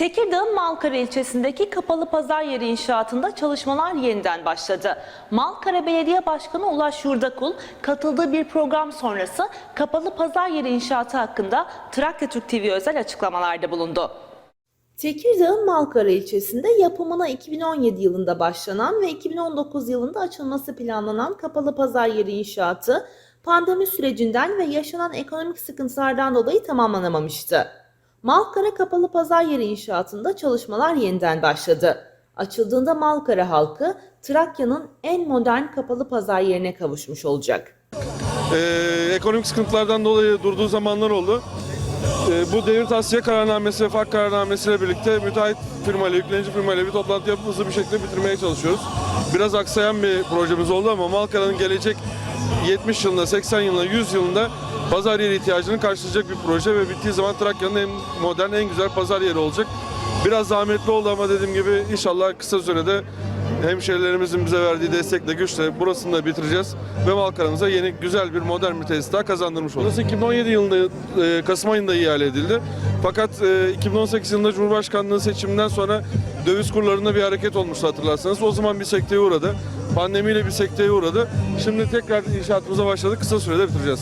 Tekirdağ'ın Malkara ilçesindeki kapalı pazar yeri inşaatında çalışmalar yeniden başladı. Malkara Belediye Başkanı Ulaş Yurdakul katıldığı bir program sonrası kapalı pazar yeri inşaatı hakkında Trakya Türk TV özel açıklamalarda bulundu. Tekirdağ'ın Malkara ilçesinde yapımına 2017 yılında başlanan ve 2019 yılında açılması planlanan kapalı pazar yeri inşaatı pandemi sürecinden ve yaşanan ekonomik sıkıntılardan dolayı tamamlanamamıştı. Malkara kapalı pazar yeri inşaatında çalışmalar yeniden başladı. Açıldığında Malkara halkı Trakya'nın en modern kapalı pazar yerine kavuşmuş olacak. Ee, ekonomik sıkıntılardan dolayı durduğu zamanlar oldu. Ee, bu devir tavsiye kararnamesi ve fark kararnamesiyle birlikte müteahhit firmayla, yüklenici firmayla bir toplantı yapıp hızlı bir şekilde bitirmeye çalışıyoruz. Biraz aksayan bir projemiz oldu ama Malkara'nın gelecek 70 yılında, 80 yılında, 100 yılında pazar yeri ihtiyacını karşılayacak bir proje ve bittiği zaman Trakya'nın en modern, en güzel pazar yeri olacak. Biraz zahmetli oldu ama dediğim gibi inşallah kısa sürede hemşehrilerimizin bize verdiği destekle, güçle burasını da bitireceğiz ve Malkara'mıza yeni güzel bir modern bir tesis daha kazandırmış olacağız. Burası 2017 yılında e, Kasım ayında ihale edildi. Fakat e, 2018 yılında Cumhurbaşkanlığı seçiminden sonra döviz kurlarında bir hareket olmuştu hatırlarsanız. O zaman bir sekteye uğradı. Pandemiyle bir sekteye uğradı. Şimdi tekrar inşaatımıza başladık. Kısa sürede bitireceğiz.